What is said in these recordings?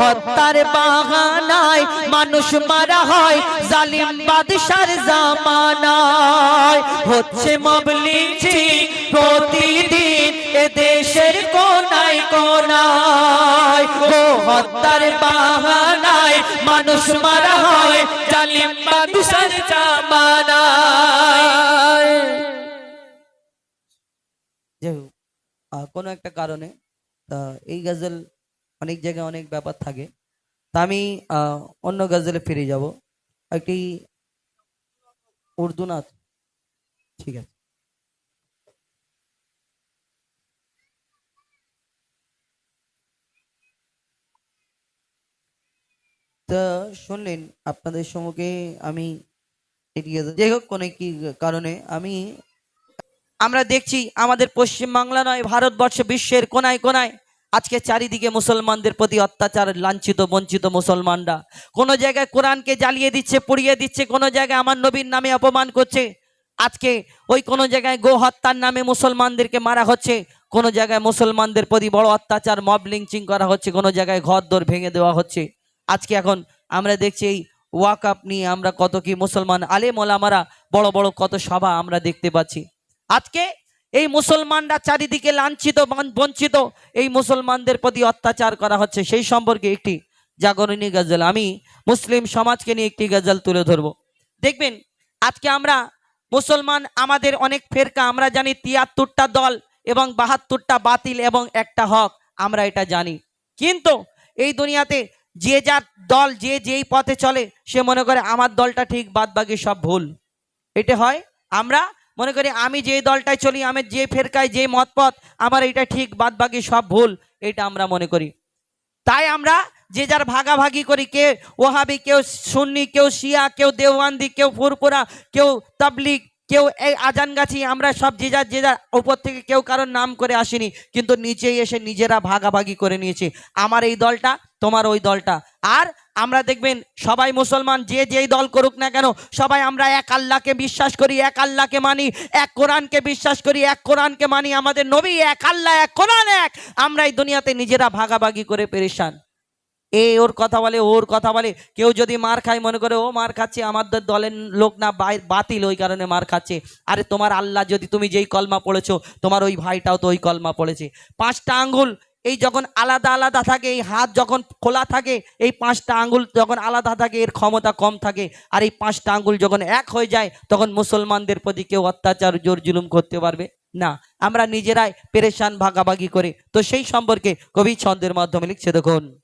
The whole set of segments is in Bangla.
হত্যার বাহানায় মানুষ মারা হয় জালিম বাদশার জামানায়। হচ্ছে মবলিছি প্রতিদিন এ দেশের কোনায় কোনায়। ও হত্যার বাহানায় মানুষ মারা হয় জালিম বাদশার জামানায়। যাই হোক, কোনো একটা কারণে এই গজল অনেক জায়গায় অনেক ব্যাপার থাকে। তা আমি অন্য গজলে ফিরে যাব। একটি উর্দু ঠিক আছে। তা শুনলেন, আপনাদের সম্মুখে আমি যাই। হোক কোনো কি কারণে আমি, আমরা দেখছি আমাদের পশ্চিম বাংলা নয়, ভারতবর্ষ বিশ্বের কোনায় কোনায় আজকে চারিদিকে মুসলমানদের প্রতি অত্যাচার, লাঞ্ছিত, বঞ্চিত মুসলমানরা। কোনো জায়গায় কোরআনকে জ্বালিয়ে দিচ্ছে, পুড়িয়ে দিচ্ছে, কোনো জায়গায় আমার নবীর নামে অপমান করছে। আজকে ওই কোনো জায়গায় গো হত্যার নামে মুসলমানদেরকে মারা হচ্ছে। কোনো জায়গায় মুসলমানদের প্রতি বড় অত্যাচার মব লিঞ্চিং করা হচ্ছে। কোনো জায়গায় ঘর দর ভেঙে দেওয়া হচ্ছে। আজকে এখন আমরা দেখছি এই ওয়াকআপ নিয়ে আমরা কত কি মুসলমান আলেম ওলামারা, বড় বড় কত সভা আমরা দেখতে পাচ্ছি। আজকে এই মুসলমানরা চারিদিকে লাঞ্ছিত বঞ্চিত। এই মুসলমানদের প্রতি অত্যাচার করা হচ্ছে। সেই সম্পর্কে একটি জাগরণী গজল। আমি মুসলিম সমাজকে নিয়ে একটি গজল তুলে ধরবো। দেখবেন, আজকে আমরা মুসলমান, আমাদের অনেক ফেরকা, আমরা জানি তিয়াত্তরটা দল এবং বাহাত্তরটা বাতিল এবং একটা হক, আমরা এটা জানি। কিন্তু এই দুনিয়াতে যে যার দল, যে যেই পথে চলে, সে মনে করে, আমার দলটা ঠিক বাদ বাকি সব ভুল। এটা হয়, আমরা মনে করি আমি যে দলটায় চলি, আমি যে ফেরকায় যে মতপথ, আমার এটা ঠিক বাদ বাকি সব ভুল এটা আমরা মনে করি। তাই আমরা যে যার ভাগাভাগি করি, কে ওহাবি, কেউ সুন্নি, কেউ শিয়া, কেউ দেওয়ান্দি কেউ ফুরপুরা কেউ তাবলিগ, কেউ এই আজানগাছি, আমরা সব যে যার যে যার উপর থেকে কেউ কারোর নাম করে আসিনি, কিন্তু নিচেই এসে নিজেরা ভাগাভাগি করে নিয়েছি। আমার এই দলটা, তোমার ওই দলটা। আর আমরা দেখবেন সবাই মুসলমান, যে যেই দল করুক না কেন, সবাই আমরা এক আল্লাহকে বিশ্বাস করি, এক আল্লাহকে মানি, এক কোরআনকে বিশ্বাস করি, এক কোরআনকে মানি, আমাদের নবী এক আল্লাহ, এক কোরআন এক। আমরা এই দুনিয়াতে নিজেরা ভাগাভাগি করে পেরেশান। এ ওর কথা বলে ওর কথা বলে। কেউ যদি মার খায়, মনে করে, ও মার খাচ্ছে আমাদের দলের লোক না বাতিল ওই কারণে মার খাচ্ছে। আরে তোমার আল্লাহ, যদি তুমি যেই কলমা পড়েছো, তোমার ওই ভাইটাও তো ওই কলমা পড়েছে। পাঁচটা আঙ্গুল এই যখন আলাদা আলাদা থাকে, এই হাত যখন খোলা থাকে, এই পাঁচটা আঙ্গুল যখন আলাদা থাকে, এর ক্ষমতা কম থাকে, আর এই পাঁচটা আঙ্গুল যখন এক হয়ে যায়, তখন মুসলমানদের প্রতি কেউ অত্যাচার, জোর জুলুম করতে পারবে? না। আমরা নিজেরাই পেরেশান, ভাগাভাগি করে। তো সেই সম্পর্কে কবি ছন্দের মাধ্যমে লিখছে, দেখুন।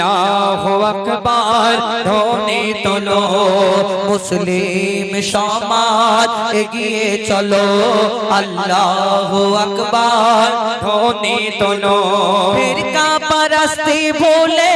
আকবার ধ্বনি তোলো মুসলিম সমাজ এগিয়ে চলো। আল্লাহ আকবার ধ্বনি তোলো। ফিরকা পরস্তি ভুলে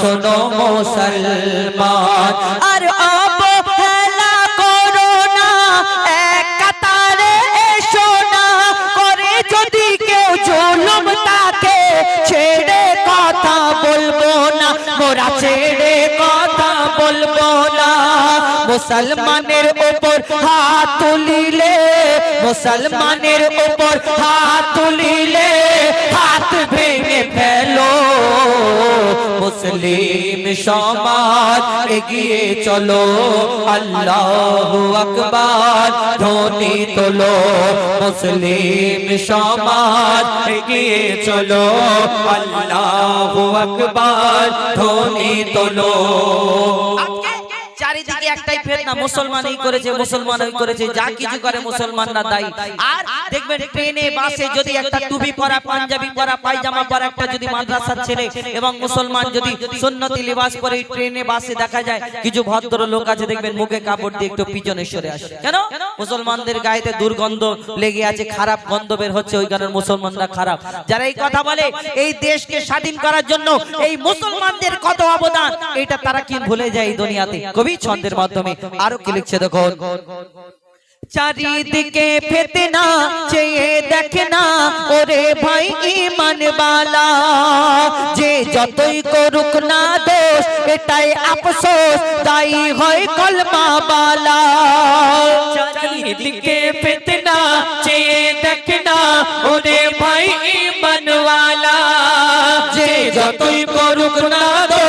শোনো মুসলমান। আর অবহেলা করো না, এক কাতারে এসো না। করে যদি কেউ জুলুম তাকে, ছেড়ে কথা বলব না। মোরা ছেড়ে কথা বলব না। মুসলমানের উপর হাত তুলিলে, মুসলমানের উপর হাত তুলিলে, হাত ভেঙে ফেলো। মুসলিম সমাজ এগিয়ে চলো, আল্লাহ আকবার ধ্বনি তোলো। মুসলিম সমাজ এগিয়ে চলো, আল্লাহ আকবার ধ্বনি তোলো। চারিদিকে একটাই ফেতনা মুসলমান এই করেছে মুসলমান ওই করেছে, যা কিছু করে মুসলমানরা দায়ী আর দেখবেন ট্রেনে, বাসে যদি একটা টুপি পরা, পাঞ্জাবি পরা, পায়জামা পরা একটা যদি মাদ্রাসার ছেলে এবং মুসলমান যদি সুন্নতি লিবাস পরে ট্রেনে, বাসে দেখা যায়, কিছু ভদ্র লোক আছে, দেখবেন মুখে কাপড় দিয়ে একটু পিছনে সরে আসে। কেন? মুসলমানদের গায়েতে দুর্গন্ধ লেগে আছে, খারাপ গন্ধ বের হচ্ছে, ওই কারণে মুসলমানরা খারাপ। যারা এই কথা বলে, এই দেশকে স্বাধীন করার জন্য এই মুসলমানদের কত অবদান, এটা তারা কি ভুলে যায় এই দুনিয়াতে? কবি ছন্দের মাধ্যমে আরও কি লিখছে দেখো? চারিদিকে ফেতনা চেয়ে দেখে না ওরে ভাই ইমান বালা। যে যতই করুক না দোষ এটাই আফসোস তাই হয় কলমা বালা। চারিদিকে ফিতনা চেয়ে দেখে না ওরে ভাই ইমানওয়ালা যে যতই করুক না দোষ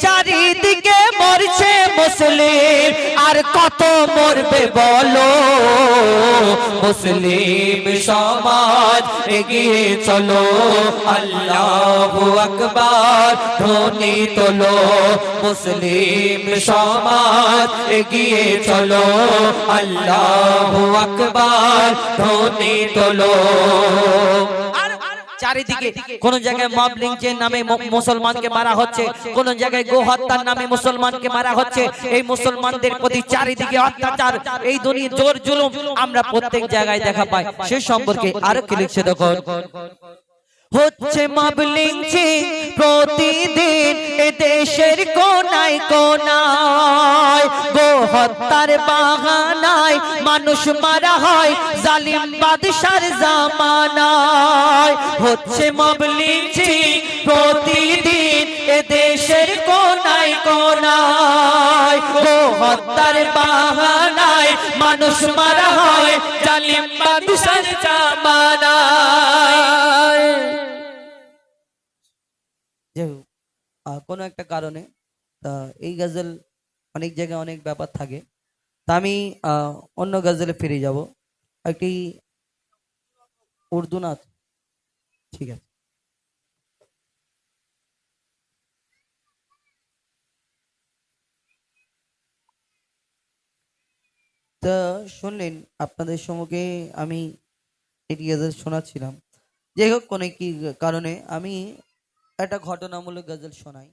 চারিদিকে মরছে মুসলিম। আর কত মরবে বলো? মুসলিম সমাজ এগিয়ে চলো। আল্লাহ আকবার, ধ্বনি তোলো। মুসলিম সমাজ এগিয়ে চলো। আল্লাহ আকবার, ধ্বনি তোলো। চারিদিকে কোন জায়গায় মব লিঞ্চের নামে মুসলমানকে মারা হচ্ছে কোন জায়গায় গো হত্যার নামে মুসলমানকে মারা হচ্ছে এই মুসলমানদের প্রতি চারিদিকে অত্যাচার এই দুনিয়া জোর জুলুম আমরা প্রত্যেক জায়গায় দেখা পাই সে সম্পর্কে আরও কি লিখছে দেখো হচ্ছে মব লিঞ্চিং প্রতিদিন এ দেশের কোনায় কোনায়। হত্যার বাহানায় মানুষ মারা হয়, জালিম বাদশার জামানায়। হচ্ছে মব লিঞ্চিং প্রতিদিন এ দেশের কোনায় কোনায়। গো হত্যার বাহানায় মানুষ মারা হয়, জালিম বাদশার জামানায়। কোনো একটা কারণে এই গজল অনেক জায়গায় অনেক ব্যাপার থাকে। তা আমি অন্য গজলে ফিরে যাব। একটি উর্দু নাথ ঠিক আছে। তা শুনলেন, আপনাদের সম্মুখে আমি এটি গজল শোনাচ্ছিলাম। যাই হোক কোনো কি কারণে আমি একটা ঘটনামূলক গজল শোনাই।